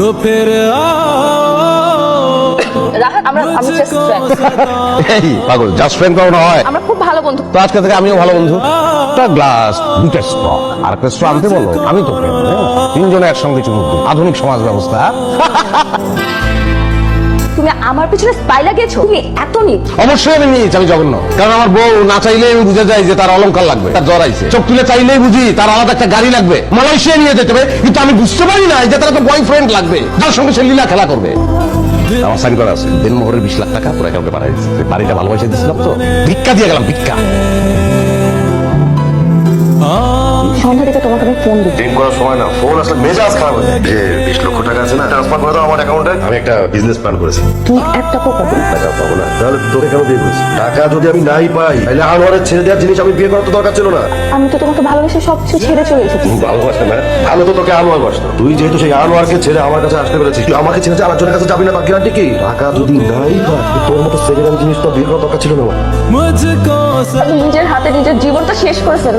तो फिर आओ রাহাত আমরা আমি জাস্ট ফ্রেন্ড এই পাগল জাস্ট ফ্রেন্ড কারণ হয় আমরা খুব ভালো বন্ধু তো আজকে থেকে আমিও ভালো বন্ধু একটা গ্লাস দুটা স্ট্র আর একটা স্ট্র আনতে বলো আমি তো friend, হ্যাঁ? তিনজনে একসঙ্গে চুমুক দিই। আধুনিক সমাজ ব্যবস্থা তুমি আমার পিছনে স্পাই লাগিয়েছো? তুমি এত নিট অবশ্যই আমি নিয়েছি আমি জঘন্য। কারণ আমার বউ না চাইলেই বুঝে যাই যে তার অলংকার লাগবে, তার জ্বর আইছে। চোখ তুলে চাইলেই বুঝি তার আলাদা একটা গাড়ি লাগবে। মালয়েশিয়া নিয়ে যেতে হবে, কিন্তু আমি বুঝতে পারি না যে তার একটা বয়ফ্রেন্ড লাগবে। যার সঙ্গে সে লীলা খেলা করবে। আমার সাইন করা আছে বিশ লাখ টাকা পুরো পাঠাই দিচ্ছি বাড়িটা ভালোবাসে তো। ভিক্ষা দিয়ে গেলাম, ভিক্ষা। সন্ধ্যা থেকে তোমাকে আমি ফোন দিই করার সময় না ফোন আসলে মেজাজ খারাপ হয়ে যায়। যে বিশ লক্ষ টাকা আছে না ট্রান্সফার করে দাও আমার অ্যাকাউন্টে আমি একটা বিজনেস প্ল্যান করেছি। তুই একটা টাকা পাবো না। তাহলে তোকে কেন বিয়ে টাকা যদি আমি নাই পাই তাহলে আনোয়ারের ছেড়ে দেওয়ার জিনিস আমি বিয়ে করার তো দরকার ছিল না। আমি তো তোমাকে ভালোবেসে ছেড়ে চলে এসেছি। না। ভালো তো তোকে আনোয়ার তুই যেহেতু সেই আনোয়ারকে ছেড়ে আমার কাছে আসতে পেরেছিস তুই আমাকে ছেড়ে আর কাছে যাবি না বাকি আন্টি কি? টাকা যদি নাই পাই তোর মতো সেকেন্ড জিনিস তো বিয়ে করার দরকার ছিল না নিজের হাতে নিজের জীবনটা শেষ করেছেন